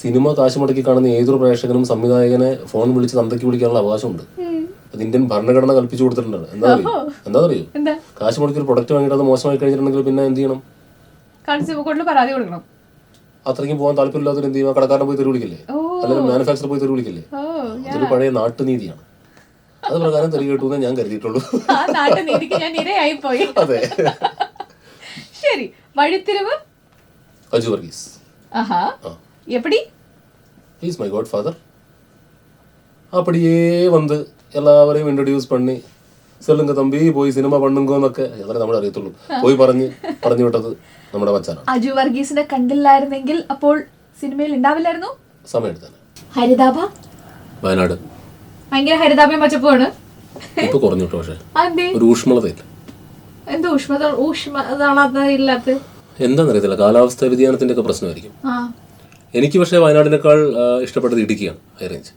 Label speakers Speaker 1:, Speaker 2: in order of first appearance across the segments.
Speaker 1: Cinema കാശ് മുടക്കി കാണുന്ന ഏതൊരു പ്രേക്ഷകനും സംവിധായകനെ ഫോൺ വിളിച്ച് തന്തയ്ക്ക് വിളിക്കാനുള്ള അവകാശമുണ്ട്. അത് ഇന്ത്യൻ ഭരണഘടന കൽപ്പിച്ചു കൊടുത്തിട്ടുണ്ടാണ് എന്താ അറിയോ? എന്താ അറിയോ? കാശ് മുടക്കി ഒരു പ്രൊഡക്റ്റ് വാങ്ങിയിട്ട് അത് മോശമായി കഴിഞ്ഞിട്ടുണ്ടെങ്കിൽ പിന്നെ എന്ത് ചെയ്യണം?
Speaker 2: പരാതി കൊടുക്കണം.
Speaker 1: അത്രയ്ക്കും പോകാൻ താല്പര്യമില്ലാത്തൊരു എന്ത് ചെയ്യുക കടക്കാരൻ പോയി തെരു വിളിക്കില്ലേ. അല്ലെങ്കിൽ മാനുഫാക്ചർ പോയി തെരു വിളിക്കില്ലേ? അതൊരു പഴയ നാട്ടുനീതിയാണ്. അത് പ്രകാരം തെറി കേട്ടു എന്നേ ഞാൻ കരുതിയിട്ടുള്ളൂ അതെ.
Speaker 2: ശരി. വഴിത്തിരിവ്?
Speaker 1: അജു വർഗീസ്.
Speaker 2: ആഹാ.
Speaker 1: ആ
Speaker 2: എപ്പടി
Speaker 1: ഈസ് മൈ ഗോഡ് ஃபாதர் அப்படியே வந்து எல்லாவரையும் இன்ட்ரடியூஸ் பண்ணி சொல்லுங்க தம்பி போய் സിനിമ പണ്ണുങ്കോന്നൊക്കെ അതല്ലേ നമ്മൾ അറിയത്തുള്ളൂ പോയി പറഞ്ഞ് പറഞ്ഞു വിട്ടത് നമ്മുടെ മച്ചാനാണ്
Speaker 2: അജു വർഗീസിനെ കണ്ടില്ലായിരുന്നെങ്കിൽ അപ്പോൾ സിനിമയിൽ ഉണ്ടാവില്ലായിരുന്നു
Speaker 1: സമയം എടുത്താണ്
Speaker 2: ഹരിതാഭ
Speaker 1: വയനാട്
Speaker 2: ഭയങ്കര ഹരിതാഭയും പച്ചപ്പുമാണ്
Speaker 1: ഇപ്പൊ കുറഞ്ഞു കേട്ടോ പക്ഷേ
Speaker 2: അതെ
Speaker 1: ഒരു ഊഷ്മളതയില്ല
Speaker 2: എന്തോ ഊഷ്മത ഊഷ്മത ഇല്ലാത്ത
Speaker 1: എന്താണെന്നറിയത്തില്ല കാലാവസ്ഥാ വ്യതിയാനത്തിന്റെ ഒക്കെ പ്രശ്നമായിരിക്കും
Speaker 2: ആ
Speaker 1: എനിക്ക് പക്ഷേ വയനാടിനേക്കാൾ ഇഷ്ടപ്പെട്ടത് ഇടുക്കിയാണ് ഹൈ റേഞ്ച്.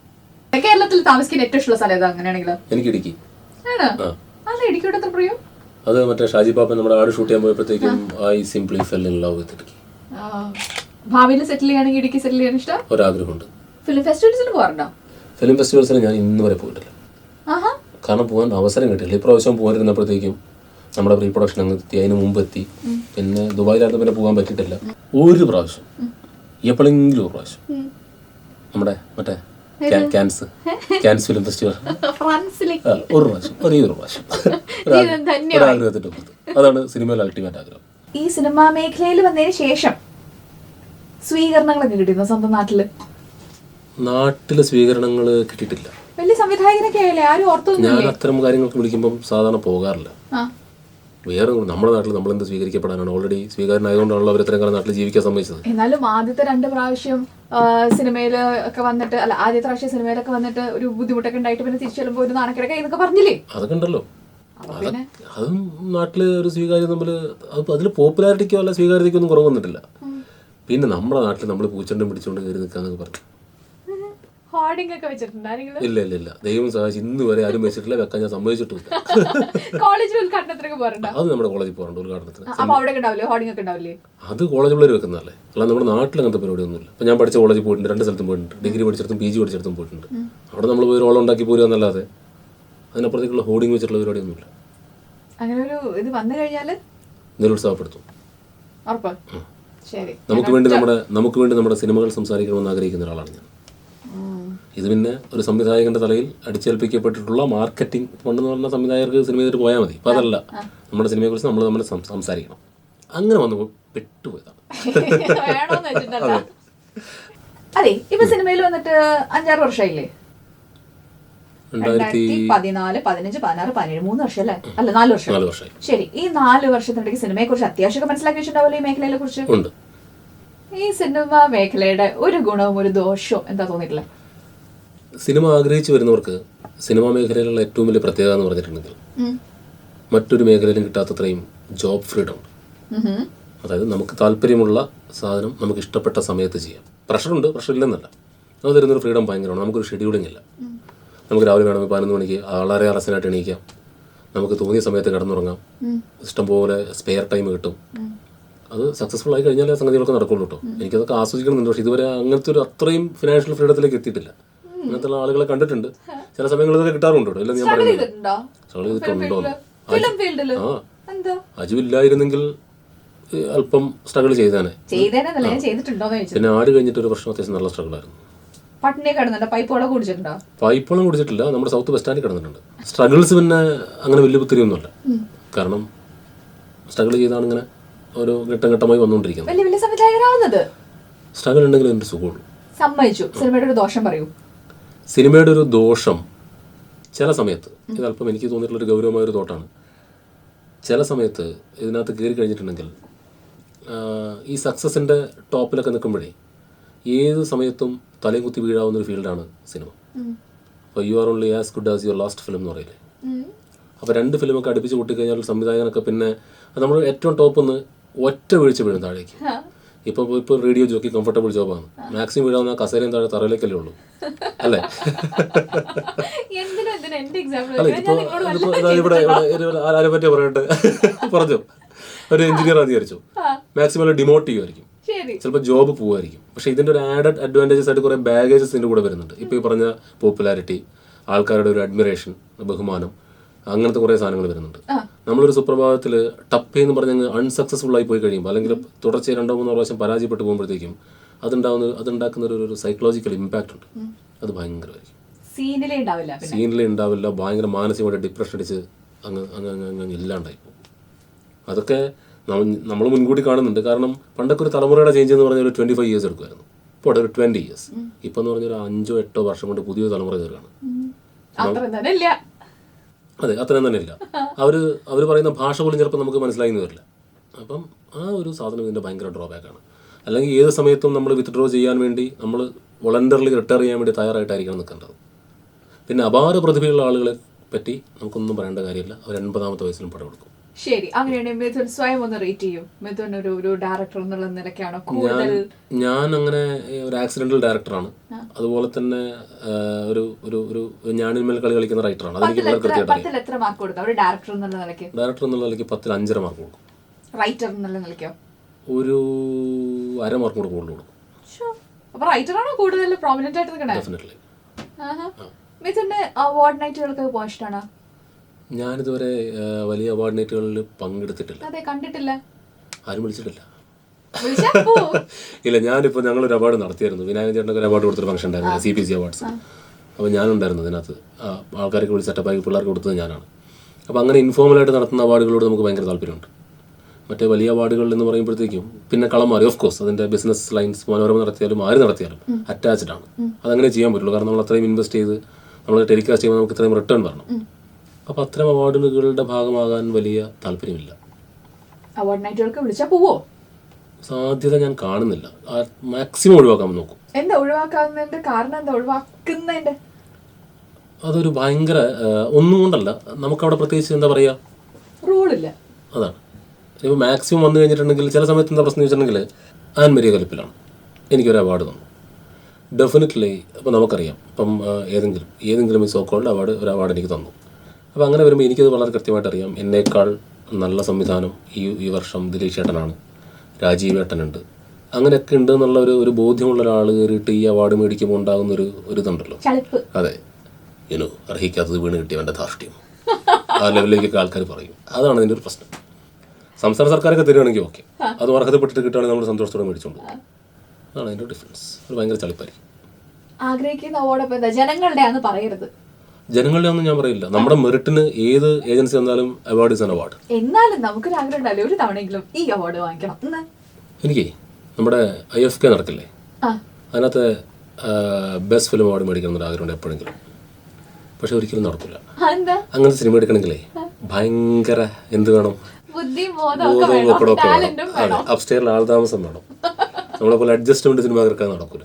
Speaker 2: കേരളത്തിൽ താമസിക്കാൻ ഏറ്റവും ഇഷ്ടമുള്ള സ്ഥലം ഏതാ അങ്ങനെയാണെങ്കിൽ
Speaker 1: എനിക്ക് ഇടുക്കി.
Speaker 2: അത് ഇടിക്കൂടെ എത്ര പ്രിയം
Speaker 1: അത് മറ്റേ ഷാജി പാപ്പൻ നമ്മുടെ ആട് ഷൂട്ട് ചെയ്യാൻ പോയപ്പോഴത്തേക്കും I simply fell in love with Idukki.
Speaker 2: ഭാവിയിൽ സെറ്റിൽ ചെയ്യണമെങ്കിൽ ഇടുക്കി സെറ്റിൽ ചെയ്യാൻ ഇഷ്ടം?
Speaker 1: ഒരാഗ്രഹമുണ്ട്.
Speaker 2: ഫിലിം ഫെസ്റ്റിവൽസിന് പോകാറുണ്ടോ?
Speaker 1: ഫിലിം ഫെസ്റ്റിവൽസിൽ ഞാൻ ഇന്ന് വരെ പോയിട്ടില്ല. കാരണം പോകാൻ അവസരം കിട്ടില്ല ഇപ്രാവശ്യം പോകാനിരുന്നപ്പോഴത്തേക്കും നമ്മുടെ പ്രീ പ്രൊഡക്ഷൻ അങ്ങ് എത്തി. അതിന് മുമ്പ് എത്തി പിന്നെ ദുബായിലായിരുന്നു പിന്നെ പോകാൻ പറ്റിയിട്ടില്ല. ഒരു പ്രാവശ്യം. എപ്പോഴെങ്കിലും ഒരു പ്രാവശ്യം. നമ്മുടെ മറ്റേ ക്യാൻസ്. Cans film festival. ഒരു പ്രാവശ്യം ഒരേ ഒരു പ്രാവശ്യം
Speaker 2: ജീവിതം
Speaker 1: ഒരാഗ്രഹത്തിന്റെ പുറത്ത് അതാണ് സിനിമയിലെ അൾട്ടിമേറ്റ് ആഗ്രഹം.
Speaker 2: ഈ സിനിമാ മേഖലയിൽ വന്നതിന് ശേഷം സ്വീകരണങ്ങളൊക്കെ കിട്ടിയിരുന്നു സ്വന്തം നാട്ടിൽ?
Speaker 1: നാട്ടിലെ സ്വീകരണങ്ങൾ കിട്ടിയിട്ടില്ല.
Speaker 2: വലിയ സംവിധായകനൊക്കെ ആയാലേ ആരും ഓർത്തൊന്നും
Speaker 1: ഞാൻ അത്തരം കാര്യങ്ങൾക്ക് വിളിക്കുമ്പോൾ സാധാരണ പോകാറില്ല. വേറെ നമ്മുടെ നാട്ടിൽ നമ്മളെന്ത് സ്വീകരിക്കപ്പെടാനാണ്? ഓൾറെഡി സ്വീകാരനായതുകൊണ്ടാണല്ലോ അവർ ഇത്രയും കാലം നാട്ടിൽ ജീവിക്കാൻ സമ്മതിച്ചത്.
Speaker 2: എന്നാലും ആദ്യത്തെ രണ്ട് പ്രാവശ്യം സിനിമയിൽ ഒക്കെ വന്നിട്ട് അല്ല ആദ്യത്തെ പ്രാവശ്യം സിനിമയിലൊക്കെ വന്നിട്ട് ഒരു ബുദ്ധിമുട്ടൊക്കെ ഉണ്ടായിട്ട് പിന്നെ തിരിച്ചു ചെല്ലുമ്പോൾ ഒരു നാണക്കിടക്ക ഇതൊക്കെ പറഞ്ഞില്ലേ?
Speaker 1: അതൊക്കെ ഉണ്ടല്ലോ. അതും നാട്ടിൽ ഒരു സ്വീകാര്യം തമ്മിൽ അത് അതിൽ പോപ്പുലാരിറ്റിക്കോ അല്ല സ്വീകാര്യതയ്ക്കോ ഒന്നും കുറവ് വന്നിട്ടില്ല. പിന്നെ നമ്മുടെ നാട്ടിൽ നമ്മൾ പൂച്ചണ്ടും പിടിച്ചുകൊണ്ട് കയറി നിൽക്കാന്നൊക്കെ പറഞ്ഞു.
Speaker 2: ഹോർഡിംഗ് ഒക്കെ വെച്ചിട്ടുണ്ടായിരുന്നു
Speaker 1: ഇല്ല ഇല്ല ഇല്ല. ദൈവം സഹായിച്ച് ഇന്ന് വരെ ആരും വെച്ചിട്ടില്ല. വെക്കാൻ ഞാൻ സമ്മതിച്ചിട്ടില്ല.
Speaker 2: കോളേജ് ഉദ്ഘാടനത്തിനൊക്കെ പോകാറുണ്ടോ?
Speaker 1: അത് നമ്മുടെ കോളേജിൽ പോകാറുണ്ട് ഉദ്ഘാടനത്തിന്.
Speaker 2: അപ്പൊ അവിടെ ഉണ്ടാവില്ലേ? ഹോർഡിംഗ് ഒക്കെ ഉണ്ടാവില്ലേ?
Speaker 1: അത് കോളേജ് പിള്ളേർ വെക്കുന്നതല്ലേ. അല്ലാതെ നമ്മുടെ നാട്ടിൽ അങ്ങനത്തെ പരിപാടിയൊന്നുമില്ല. ഇപ്പൊ ഞാൻ പഠിച്ച കോളേജിൽ പോയിട്ടുണ്ട് രണ്ട് സ്ഥലത്തും പോയിട്ടുണ്ട്. ഡിഗ്രി പഠിച്ചിടത്തും പി ജി പഠിച്ചിടത്തും പോയിട്ടുണ്ട്. അവിടെ നമ്മൾ പോയി റോളം ഉണ്ടാക്കി പോരുക എന്നല്ലാതെ അതിനപ്പുറത്തേക്കുള്ള ഹോർഡിംഗ് വെച്ചിട്ടുള്ള പരിപാടിയൊന്നുമില്ല.
Speaker 2: അങ്ങനെ ഒരു ഇത് വന്നു കഴിഞ്ഞാൽ
Speaker 1: നിരുത്സാഹപ്പെടുത്തും നമുക്ക് വേണ്ടി നമ്മുടെ നമുക്ക് വേണ്ടി നമ്മുടെ സിനിമകൾ സംസാരിക്കണമെന്ന് ആഗ്രഹിക്കുന്ന ഒരാളാണ് ഞാൻ. ഇത് പിന്നെ ഒരു സംവിധായകന്റെ തലയിൽ അടിച്ചേൽപ്പിക്കപ്പെട്ടിട്ടുള്ള മാർക്കറ്റിംഗ് പണ്ടെന്ന് പറഞ്ഞ സംവിധായകർക്ക് സിനിമ ചെയ്തിട്ട് പോയാൽ മതി. അപ്പോൾ അതല്ല. നമ്മുടെ സിനിമയെക്കുറിച്ച് നമ്മൾ നമ്മൾ സംസാരിക്കണം. അങ്ങനെ വന്നു പെട്ടുപോയതാണ്
Speaker 2: അതെ. ഇപ്പൊ സിനിമയിൽ വന്നിട്ട് അഞ്ചാറ് വർഷമായില്ലേ
Speaker 1: രണ്ടായിരത്തി
Speaker 2: പതിനാല് പതിനഞ്ച് പതിനാറ് പതിനേഴ് മൂന്ന് വർഷം അല്ലേ അല്ല നാല് വർഷം ശരി ഈ നാല് വർഷത്തിനിടയ്ക്ക് സിനിമയെ കുറിച്ച് അത്യാവശ്യം മനസ്സിലാക്കി വെച്ചിട്ടുണ്ടാവില്ലേ ഈ മേഖലയെ കുറിച്ച് ഈ സിനിമ മേഖലയുടെ ഒരു ഗുണവും ഒരു ദോഷവും എന്താ തോന്നിയിട്ടില്ല
Speaker 1: സിനിമ ആഗ്രഹിച്ചു വരുന്നവർക്ക് സിനിമാ മേഖലയിലുള്ള ഏറ്റവും വലിയ പ്രത്യേകത എന്ന് പറഞ്ഞിട്ടുണ്ടെങ്കിൽ മറ്റൊരു മേഖലയിലും കിട്ടാത്തത്രയും ജോബ് ഫ്രീഡം അതായത് നമുക്ക് താല്പര്യമുള്ള സാധനം നമുക്ക് ഇഷ്ടപ്പെട്ട സമയത്ത് ചെയ്യാം. പ്രഷറുണ്ട് പ്രഷർ ഇല്ലെന്നല്ല. അത് തരുന്നൊരു ഫ്രീഡം ഭയങ്കരമാണ്. നമുക്കൊരു ഷെഡ്യൂളിംഗ് ഇല്ല. നമുക്ക് രാവിലെ വേണമെങ്കിൽ പതിനൊന്ന് മണിക്ക് വളരെ അറസനായിട്ട് എണീക്കാം. നമുക്ക് തോന്നിയ സമയത്ത് കിടന്നുറങ്ങാം. ഇഷ്ടംപോലെ സ്പെയർ ടൈം കിട്ടും. അത് സക്സസ്ഫുൾ ആയി കഴിഞ്ഞാലേ സംഗതികളൊക്കെ നടക്കുള്ളൂ കേട്ടോ എനിക്കതൊക്കെ ആസ്വദിക്കണമെന്നുണ്ട് പക്ഷേ ഇതുവരെ അങ്ങനത്തെ ഒരു അത്രയും ഫിനാൻഷ്യൽ ഫ്രീഡത്തിലേക്ക് എത്തിയിട്ടില്ല. അങ്ങനത്തെ ആളുകളെ കണ്ടിട്ടുണ്ട്. ചില സമയങ്ങളിൽ ഇതൊക്കെ കിട്ടാറുണ്ട് കേട്ടോ ഞാൻ പറയുന്നത് ആ അജു ഇല്ലായിരുന്നെങ്കിൽ അല്പം സ്ട്രഗിൾ ചെയ്തേനെ. പിന്നെ ആട് കഴിഞ്ഞിട്ട് ഒരു പ്രശ്നം അത്യാവശ്യം നല്ല സ്ട്രഗിൾ ആയിരുന്നു. പൈപ്പോളം കുടിച്ചിട്ടില്ല. നമ്മുടെ സൗത്ത് ബസ് സ്റ്റാൻഡിൽ കിടന്നിട്ടുണ്ട്. സ്ട്രഗിൾസ് പിന്നെ അങ്ങനെ വലിയ പുത്തിരിയൊന്നുമല്ല കാരണം സ്ട്രഗിൾ ചെയ്താണ് ഇങ്ങനെ ഓരോ ഘട്ടം ഘട്ടമായി വന്നുകൊണ്ടിരിക്കുന്നത്
Speaker 2: വലിയ വലിയ സംവിധായകരാവുന്നത്.
Speaker 1: സ്ട്രഗിൾ ഉണ്ടെങ്കിൽ എന്ത് സുഖമുള്ളൂ.
Speaker 2: സമ്മതിച്ചു. സിനിമയുടെ ഒരു ദോഷം പറയൂ.
Speaker 1: സിനിമയുടെ ഒരു ദോഷം ചില സമയത്ത് ഇത് അല്പം എനിക്ക് തോന്നിയിട്ടുള്ള ഒരു ഗൗരവമായ ഒരു തോട്ടാണ്. ചില സമയത്ത് ഇതിനകത്ത് കയറി കഴിഞ്ഞിട്ടുണ്ടെങ്കിൽ ഈ സക്സസിന്റെ ടോപ്പിലൊക്കെ നിൽക്കുമ്പോഴേ ഏത് സമയത്തും തലയും കുത്തി വീഴാവുന്ന ഒരു ഫീൽഡാണ് സിനിമ. അപ്പോൾ you are only as good as your last film എന്ന് പറയില്ലേ? അപ്പോൾ രണ്ട് ഫിലിമൊക്കെ അടുപ്പിച്ച് കൂട്ടിക്കഴിഞ്ഞാൽ സംവിധായകനൊക്കെ പിന്നെ നമ്മൾ ഏറ്റവും ടോപ്പ് ഒന്ന് ഒറ്റ വീഴ്ച വീഴും താഴേക്ക്. ഇപ്പൊ ഇപ്പൊ റേഡിയോ ജോക്കി കംഫർട്ടബിൾ ജോബാണ് മാക്സിമം വീഴാവുന്ന കസേരയും താഴെ തറയിലേക്കല്ലേ ഉള്ളൂ. അല്ലേ? അല്ല ഇതാ ഇവിടെ ആരെ പറ്റിയ പറയട്ടെ? പറഞ്ഞു. ഒരു എഞ്ചിനീയർ വിചാരിച്ചു. മാക്സിമം ഡിമോട്ട് ചെയ്യുമായിരിക്കും ചിലപ്പോൾ ജോബ് പോവായിരിക്കും. പക്ഷെ ഇതിന്റെ ഒരു ആഡഡ് അഡ്വാന്റേജസ് ആയിട്ട് കുറെ ബാഗേജസ് ഇതിന്റെ കൂടെ വരുന്നുണ്ട്. ഇപ്പൊ ഈ പറഞ്ഞ പോപ്പുലാരിറ്റി ആൾക്കാരുടെ ഒരു അഡ്മിറേഷൻ ബഹുമാനം അങ്ങനത്തെ കുറേ സാധനങ്ങൾ വരുന്നുണ്ട്. നമ്മളൊരു സുപ്രഭാതത്തിൽ ടപ്പ് എന്ന് പറഞ്ഞ് അൺസക്സസ്ഫുൾ ആയി പോയി കഴിയുമ്പോൾ അല്ലെങ്കിൽ തുടർച്ചയായി രണ്ടോ മൂന്നോ പ്രാവശ്യം പരാജയപ്പെട്ടു പോകുമ്പോഴത്തേക്കും അതുണ്ടാവുന്ന അതുണ്ടാക്കുന്ന ഒരു ഒരു സൈക്കോളജിക്കൽ ഇമ്പാക്റ്റ് ഉണ്ട്. അത് ഭയങ്കരമായിരിക്കും.
Speaker 2: സീനിലേ ഉണ്ടാവില്ല
Speaker 1: സീനിൽ ഉണ്ടാവില്ല ഭയങ്കര മാനസികമായിട്ട് ഡിപ്രഷൻ അടിച്ച് അങ്ങ് അങ്ങ് അങ്ങ് അങ്ങ് ഇല്ലാണ്ടായി പോകും. അതൊക്കെ നമ്മൾ മുൻകൂട്ടി കാണുന്നുണ്ട്. കാരണം പണ്ടൊക്കെ ഒരു തലമുറയുടെ ചേഞ്ച് എന്ന് പറഞ്ഞാൽ ഒരു ട്വന്റി ഫൈവ് ഇയേഴ്സ് എടുക്കുമായിരുന്നു ഇപ്പോൾ ഒരു ട്വന്റി ഇയേഴ്സ് ഇപ്പം എന്ന് പറഞ്ഞാൽ ഒരു അഞ്ചോ എട്ടോ വർഷം കൊണ്ട് പുതിയ തലമുറ കയറുകയാണ്. അതെ അത്രയും തന്നെ ഇല്ല അവർ അവർ പറയുന്ന ഭാഷ പോലും ചിലപ്പോൾ നമുക്ക് മനസ്സിലായി എന്ന് വരില്ല. അപ്പം ആ ഒരു സാധനം ഇതിന്റെ ഭയങ്കര ഡ്രോബാക്കാണ് അല്ലെങ്കിൽ ഏത് സമയത്തും നമ്മൾ വിത്ത്ഡ്രോ ചെയ്യാൻ വേണ്ടി നമ്മൾ വളണ്ടറിൽ റിട്ടയർ ചെയ്യാൻ വേണ്ടി തയ്യാറായിട്ടായിരിക്കണം നിൽക്കേണ്ടത്. പിന്നെ അപാര പ്രതിഭയുള്ള ആളുകളെ പറ്റി നമുക്കൊന്നും പറയേണ്ട കാര്യമില്ല. അവർ എൺപതാമത്തെ വയസ്സിലും പടം കൊടുക്കും
Speaker 2: ശരി അങ്ങനെയാണെങ്കിൽ മിഥുൻ സ്വയം ഒന്ന് റേറ്റ് ചെയ്യും. മിഥുൻ ഒരു ഒരു ഡയറക്ടർ എന്നുള്ള നിലയ്ക്കാണോ കൂടുതൽ
Speaker 1: ഞാൻ അങ്ങനെ ഒരു ആക്സിഡന്റൽ ഡയറക്ടറാണ് അതുപോലെ തന്നെ ഒരു ഒരു ഒരു ഞാനിന്മേൽ കളി കളിക്കുന്ന റൈറ്ററാണ് അതെനിക്ക് വളരെ കൃത്യമായിട്ട്
Speaker 2: പത്തിൽ എത്ര മാർക്ക് കൊടുക്കാം? ഒരു ഡയറക്ടർ എന്നുള്ള നിലയ്ക്ക്?
Speaker 1: ഡയറക്ടർ എന്നുള്ള നിലയ്ക്ക് പത്തിൽ അഞ്ചര മാർക്ക് കൊടുക്കും.
Speaker 2: റൈറ്റർ എന്നുള്ള നിലയ്ക്കോ?
Speaker 1: ഒരു അര മാർക്ക് കൂടെ കൂടുതൽ കൊടുക്കും.
Speaker 2: അപ്പൊ റൈറ്റർ ആണോ കൂടുതൽ പ്രോമിനന്റ് ആയിട്ട് നിൽക്കണേ?
Speaker 1: ഡെഫിനറ്റ്ലി
Speaker 2: മിഥുന്റെ അവാർഡ് നൈറ്റുകൾക്ക് പോസ്റ്റ് ഇഷ്ടമാണോ
Speaker 1: ഞാനിതുവരെ വലിയ അവാർഡ് നൈറ്റുകളിൽ പങ്കെടുത്തിട്ടില്ല.
Speaker 2: അതെ കണ്ടിട്ടില്ല.
Speaker 1: ആരും വിളിച്ചിട്ടില്ല. ഇല്ല ഞാനിപ്പോൾ ഞങ്ങളൊരു അവാർഡ് നടത്തിയായിരുന്നു. വിനായക ചേട്ടനൊക്കെ ഒരു അവാർഡ് കൊടുത്തൊരു ഫംഗ്ഷൻ ഉണ്ടായിരുന്നു സി പി സി അവാർഡ്സ് അപ്പോൾ ഞാനുണ്ടായിരുന്നു അതിനകത്ത്. ആൾക്കാർക്ക് ആൾക്കാരൊക്കെ വിളിച്ച് സെറ്റപ്പാക്കി പിള്ളേർക്ക് കൊടുത്തത് ഞാനാണ്. അപ്പോൾ അങ്ങനെ ഇൻഫോർമലായിട്ട് നടത്തുന്ന അവാർഡുകളോട് നമുക്ക് ഭയങ്കര താല്പര്യമുണ്ട്. മറ്റേ വലിയ അവാർഡുകൾ എന്ന് പറയുമ്പോഴത്തേക്കും പിന്നെ കളം മാറി. ഓഫ് കോഴ്സ് അതിന്റെ ബിസിനസ് ലൈൻസ് മനോരമ നടത്തിയാലും ആര് നടത്തിയാലും അറ്റാച്ച്ഡ് ആണ്. അതങ്ങനെ ചെയ്യാൻ പറ്റുള്ളൂ. കാരണം നമ്മൾ അത്രയും ഇൻവെസ്റ്റ് ചെയ്ത് നമ്മൾ ടെലികാസ്റ്റ് ചെയ്യുമ്പോൾ നമുക്ക് ഇത്രയും റിട്ടേൺ വരണം. അപ്പോൾ അത്തരം അവാർഡുകളുടെ ഭാഗമാകാൻ വലിയ താല്പര്യമില്ല.
Speaker 2: അവാർഡ് നൈറ്റുകൾക്ക് വിളിച്ചാ പോവോ?
Speaker 1: സാധ്യത ഞാൻ കാണുന്നില്ല. മാക്സിമം ഒഴിവാക്കാൻ നോക്കും.
Speaker 2: എന്താ ഒഴിവാക്കാവുന്നതിന്റെ കാരണം എന്താ? ഒഴിവാക്കുന്നതിന്റെ?
Speaker 1: അതൊരു ഭയങ്കര ഒന്നും കൊണ്ടല്ല നമുക്കവിടെ പ്രത്യേകിച്ച് എന്താ പറയാ?
Speaker 2: റോളില്ല.
Speaker 1: അതാണ്. ഇപ്പോൾ മാക്സിമം വന്നു കഴിഞ്ഞിട്ടുണ്ടെങ്കിൽ ചില സമയത്ത് എന്താ പ്രശ്നം വെച്ചിട്ടുണ്ടെങ്കിൽ ആൻമരിയ കലിപ്പിലാണ് എനിക്കൊരു അവാർഡ് തന്നു. ഡെഫിനറ്റ്ലി ഇപ്പം നമുക്കറിയാം. ഇപ്പം ഏതെങ്കിലും ഏതെങ്കിലും ഈ സോക്കോൾഡ് അവാർഡ് ഒരു അവാർഡ് എനിക്ക് തന്നു. അപ്പോൾ അങ്ങനെ വരുമ്പോൾ എനിക്കത് വളരെ കൃത്യമായിട്ട് അറിയാം. എന്നേക്കാൾ നല്ല സംവിധാനം ഈ ഈ വർഷം ദിലീഷ് ചേട്ടനാണ്. രാജീവ് ഏട്ടനുണ്ട്. അങ്ങനെയൊക്കെ ഉണ്ട് എന്നുള്ള ഒരു ഒരു ബോധ്യമുള്ള ഒരാൾ കയറിയിട്ട് ഈ അവാർഡ് മേടിക്കുമ്പോൾ ഉണ്ടാകുന്ന ഒരു ഒരു ഇതുണ്ടല്ലോ. അതെ. ഇനു അർഹിക്കാത്തത് വീണ് കിട്ടിയവന്റെ ധാർഷ്ട്യം. ആ ലെവലിലേക്കൊക്കെ ആൾക്കാർ പറയും. അതാണ് അതിന്റെ ഒരു പ്രശ്നം. സംസ്ഥാന സർക്കാരൊക്കെ തരുവാണെങ്കിൽ ഓക്കെ അത് അർഹതപ്പെട്ടിട്ട് കിട്ടുകയാണെങ്കിൽ നമ്മൾ സന്തോഷത്തോടെ മേടിച്ചോണ്ട് അതാണ് അതിന്റെ ഡിഫറൻസ് ഒരു ഭയങ്കര ചളിപ്പായിരിക്കും.
Speaker 2: ആഗ്രഹിക്കുന്ന അവാർഡ് അപ്പൊ എന്താ? ജനങ്ങളുടെ പറയരുത്.
Speaker 1: ജനങ്ങളുടെ ഒന്നും ഞാൻ പറയില്ല. നമ്മുടെ മെറിറ്റിന് ഏത് ഏജൻസി വന്നാലും അവാർഡ് ഇസ് ആൻ അവാർഡ്
Speaker 2: എന്നാലും നമുക്കൊരു ആഗ്രഹം ഒരു തവണയെങ്കിലും ഈ അവാർഡ് വാങ്ങിക്കണം. എന്ന്
Speaker 1: എനിക്ക് നമ്മുടെ ഐ എഫ് കെ നടക്കില്ലേ?
Speaker 2: ആ.
Speaker 1: അതിനകത്ത് ബെസ്റ്റ് ഫിലിം അവാർഡ് മേടിക്കണം എന്നൊരു ആഗ്രഹമുണ്ട് എപ്പോഴെങ്കിലും. പക്ഷെ ഒരിക്കലും നടക്കില്ല. അങ്ങനത്തെ സിനിമ എടുക്കണമെങ്കിലേ ഭയങ്കര എന്ത് വേണം?
Speaker 2: ബുദ്ധി ബോധമൊക്കെ
Speaker 1: ബോധവും
Speaker 2: വേണം. ടാലന്റും
Speaker 1: വേണം. അപ്സ്റ്റേറിൽ ആൾതാമസം വേണം. നമ്മളെ പോലെ അഡ്ജസ്റ്റ്മെന്റ് സിനിമ നടക്കാൻ നടക്കൂല